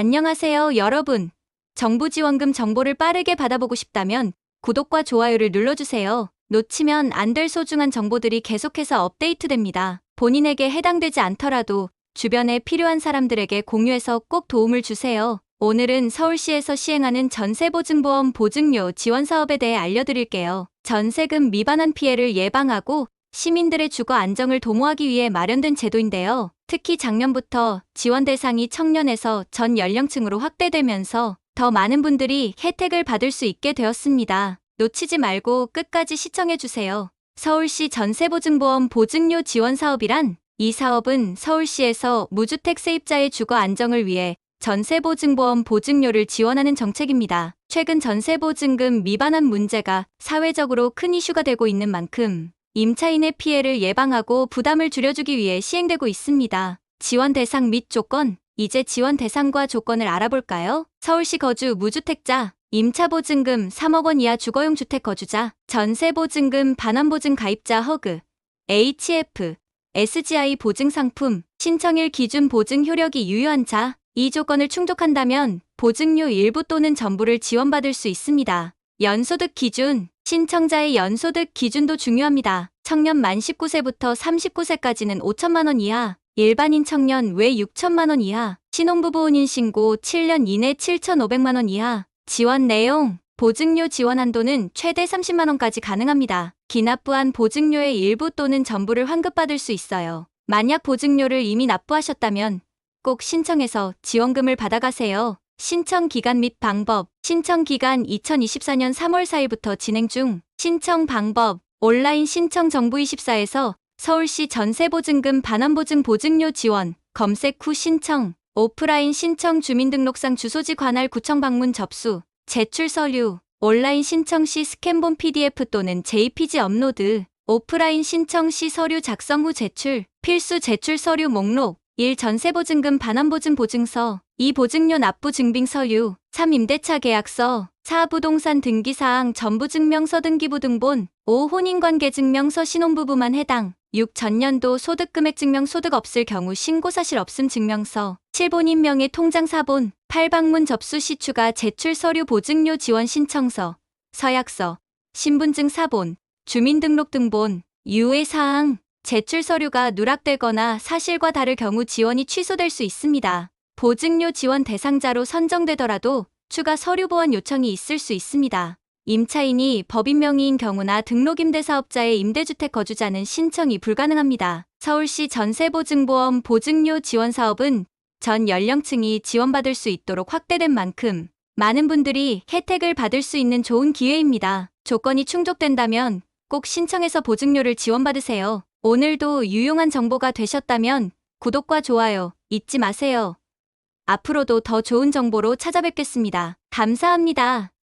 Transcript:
안녕하세요, 여러분. 정부 지원금 정보를 빠르게 받아보고 싶다면 구독과 좋아요를 눌러주세요. 놓치면 안 될 소중한 정보들이 계속해서 업데이트됩니다. 본인에게 해당되지 않더라도 주변에 필요한 사람들에게 공유해서 꼭 도움을 주세요. 오늘은 서울시에서 시행하는 전세보증보험 보증료 지원 사업에 대해 알려드릴게요. 전세금 미반환 피해를 예방하고 시민들의 주거 안정을 도모하기 위해 마련된 제도인데요. 특히 작년부터 지원 대상이 청년에서 전 연령층으로 확대되면서 더 많은 분들이 혜택을 받을 수 있게 되었습니다. 놓치지 말고 끝까지 시청해주세요. 서울시 전세보증보험 보증료 지원 사업이란 이 사업은 서울시에서 무주택 세입자의 주거 안정을 위해 전세보증보험 보증료를 지원하는 정책입니다. 최근 전세보증금 미반환 문제가 사회적으로 큰 이슈가 되고 있는 만큼 임차인의 피해를 예방하고 부담을 줄여주기 위해 시행되고 있습니다. 지원 대상 및 조건, 이제 지원 대상과 조건을 알아볼까요? 서울시 거주 무주택자, 임차보증금 3억 원 이하 주거용 주택 거주자, 전세보증금 반환보증 가입자 허그, HF, SGI 보증 상품, 신청일 기준 보증 효력이 유효한 자, 이 조건을 충족한다면 보증료 일부 또는 전부를 지원받을 수 있습니다. 연소득 기준, 신청자의 연소득 기준도 중요합니다. 청년 만 19세부터 39세까지는 5천만 원 이하, 일반인 청년 외 6천만 원 이하, 신혼부부 혼인 신고 7년 이내 7,500만 원 이하, 지원 내용, 보증료 지원 한도는 최대 30만 원까지 가능합니다. 기납부한 보증료의 일부 또는 전부를 환급받을 수 있어요. 만약 보증료를 이미 납부하셨다면 꼭 신청해서 지원금을 받아가세요. 신청 기간 및 방법, 신청 기간 2024년 3월 4일부터 진행 중, 신청 방법, 온라인 신청 정부24에서 서울시 전세보증금 반환보증 보증료 지원, 검색 후 신청, 오프라인 신청 주민등록상 주소지 관할 구청 방문 접수, 제출 서류, 온라인 신청 시 스캔본 PDF 또는 JPG 업로드, 오프라인 신청 시 서류 작성 후 제출, 필수 제출 서류 목록, 1. 전세보증금 반환보증 보증서, 2. 보증료 납부 증빙 서류, 3. 임대차 계약서, 4. 부동산 등기사항 전부증명서 등기부등본, 5. 혼인관계 증명서 신혼부부만 해당, 6. 전년도 소득금액 증명 소득 없을 경우 신고사실 없음 증명서, 7. 본인 명의 통장 사본, 8. 방문 접수 시 추가 제출 서류 보증료 지원 신청서, 서약서, 신분증 사본, 주민등록 등본, 유의 사항, 제출 서류가 누락되거나 사실과 다를 경우 지원이 취소될 수 있습니다. 보증료 지원 대상자로 선정되더라도 추가 서류 보완 요청이 있을 수 있습니다. 임차인이 법인 명의인 경우나 등록임대 사업자의 임대주택 거주자는 신청이 불가능합니다. 서울시 전세보증보험 보증료 지원 사업은 전 연령층이 지원받을 수 있도록 확대된 만큼 많은 분들이 혜택을 받을 수 있는 좋은 기회입니다. 조건이 충족된다면 꼭 신청해서 보증료를 지원받으세요. 오늘도 유용한 정보가 되셨다면 구독과 좋아요 잊지 마세요. 앞으로도 더 좋은 정보로 찾아뵙겠습니다. 감사합니다.